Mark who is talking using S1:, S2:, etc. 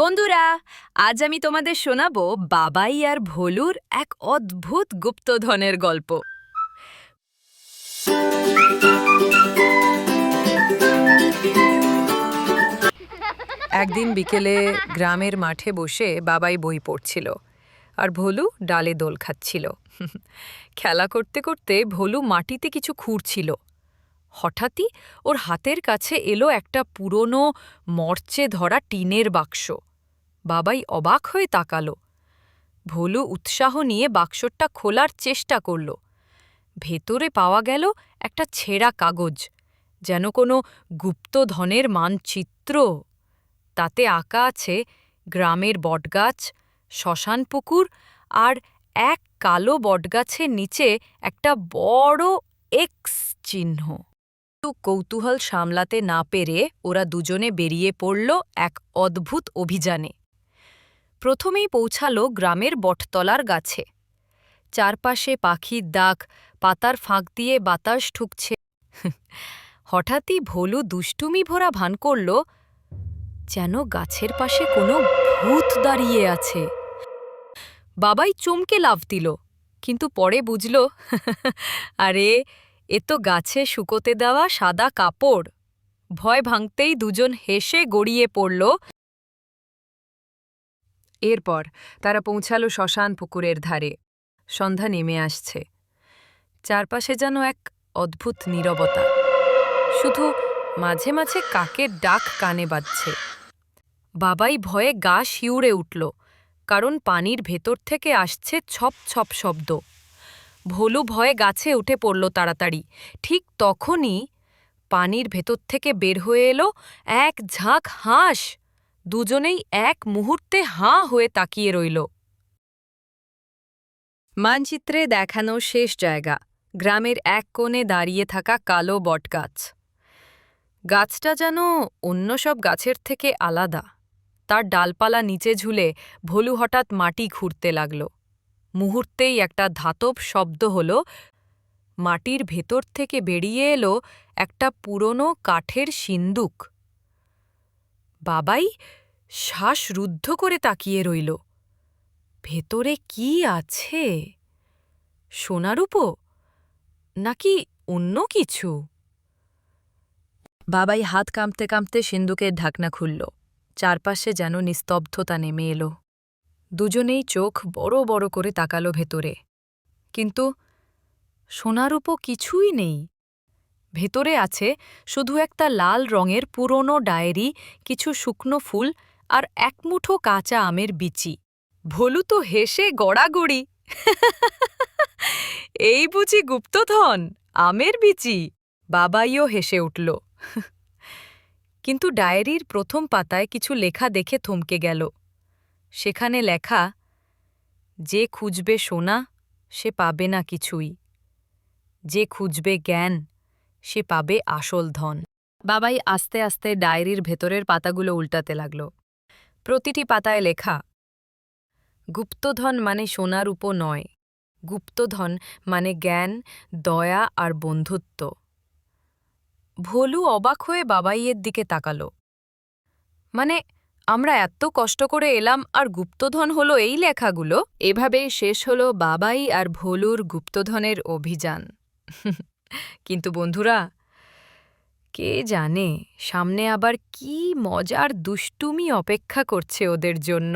S1: বন্ধুরা, আজ আমি তোমাদের শোনাবো বাবাই আর ভোলুর এক অদ্ভুত গুপ্তধনের গল্প। একদিন বিকেলে গ্রামের মাঠে বসে বাবাই বই পড়ছিল আর ভোলু ডালে দোল খাচ্ছিল। খেলা করতে করতে ভোলু মাটিতে কিছু খুঁড়ছিল। হঠাৎই ওর হাতের কাছে এলো একটা পুরনো মরচে ধরা টিনের বাক্স। বাবাই অবাক হয়ে তাকাল। ভোলু উৎসাহ নিয়ে বাক্সটা খোলার চেষ্টা করল। ভেতরে পাওয়া গেল একটা ছেঁড়া কাগজ, যেন কোনো গুপ্তধনের মানচিত্র। তাতে আঁকা আছে গ্রামের বটগাছ, শ্মশান পুকুর আর এক কালো বটগাছের নিচে একটা বড় এক্স চিহ্ন। কৌতূহল সামলাতে না পেরে ওরা দুজনে বেরিয়ে পড়ল এক অদ্ভুত অভিযানে। প্রথমেই পৌঁছালো গ্রামের বটতলার গাছে। চারপাশে পাখির ডাক পাতার ফাঁক দিয়ে বাতাস ঠুকছে হঠাৎই ভোলু দুষ্টুমি ভরা ভান করল, যেন গাছের পাশে কোনো ভূত দাঁড়িয়ে আছে। বাবাই চমকে লাভ দিল, কিন্তু পরে বুঝল, আরে, এ তো গাছে শুকোতে দেওয়া সাদা কাপড়। ভয় ভাঙতেই দুজন হেসে গড়িয়ে পড়ল এরপর তারা পৌঁছালো শ্মশান পুকুরের ধারে। সন্ধ্যা নেমে আসছে। চারপাশে যেন এক অদ্ভুত নীরবতা। শুধু মাঝে মাঝে কাকের ডাক কানে বাজছে। বাবাই ভয়ে গা শিউড়ে উঠল, কারণ পানির ভেতর থেকে আসছে ছপ ছপ শব্দ। ভোলু ভয়ে গাছে উঠে পড়ল তাড়াতাড়ি। ঠিক তখনই পানির ভেতর থেকে বের হয়ে এলো এক ঝাঁক হাঁস। দুজনেই এক মুহূর্তে হাঁ হয়ে তাকিয়ে রইল। মানচিত্রে দেখানো শেষ জায়গা, গ্রামের এক কোণে দাঁড়িয়ে থাকা কালো বটগাছ। গাছটা যেন অন্য সব গাছের থেকে আলাদা। তার ডালপালা নিচে ঝুলে ভলু হঠাৎ মাটি খুঁড়তে লাগল। মুহূর্তেই একটা ধাতব শব্দ হল, মাটির ভেতর থেকে বেরিয়ে এলো একটা পুরনো কাঠের সিন্দুক। বাবাই শ্বাস রুদ্ধ করে তাকিয়ে রইল। ভেতরে কি আছে? সোনারূপো? নাকি অন্য কিছু? বাবাই হাত কাঁপতে কাঁপতে সিন্দুকের ঢাকনা খুলল। চারপাশে যেন নিস্তব্ধতা নেমে এলো। দুজনেই চোখ বড় বড় করে তাকালো ভেতরে। কিন্তু সোনারূপো কিছুই নেই। ভেতরে আছে শুধু একটা লাল রঙের পুরনো ডায়েরি, কিছু শুকনো ফুল আর একমুঠো কাঁচা আমের বিচি। ভোলু তো হেসে গড়াগড়ি। এই বুঝি গুপ্তধন, আমের বিচি। বাবাইও হেসে উঠল। কিন্তু ডায়েরির প্রথম পাতায় কিছু লেখা দেখে থমকে গেল। সেখানে লেখা, যে খুঁজবে সোনা, সে পাবে না কিছুই। যে খুঁজবে জ্ঞান, সে পাবে আসল ধন। বাবাই আস্তে আস্তে ডায়েরির ভেতরের পাতাগুলো উল্টাতে লাগল। প্রতিটি পাতায় লেখা, গুপ্তধন মানে সোনার উপ নয়, গুপ্তধন মানে জ্ঞান, দয়া আর বন্ধুত্ব। ভোলু অবাক হয়ে বাবাইয়ের দিকে তাকালো। মানে আমরা এত কষ্ট করে এলাম আর গুপ্তধন হলো এই লেখাগুলো? এভাবেই শেষ হলো বাবাই আর ভোলুর গুপ্তধনের অভিযান। কিন্তু বন্ধুরা কে জানে সামনে আবার কি মজার দুষ্টুমি অপেক্ষা করছে ওদের জন্য।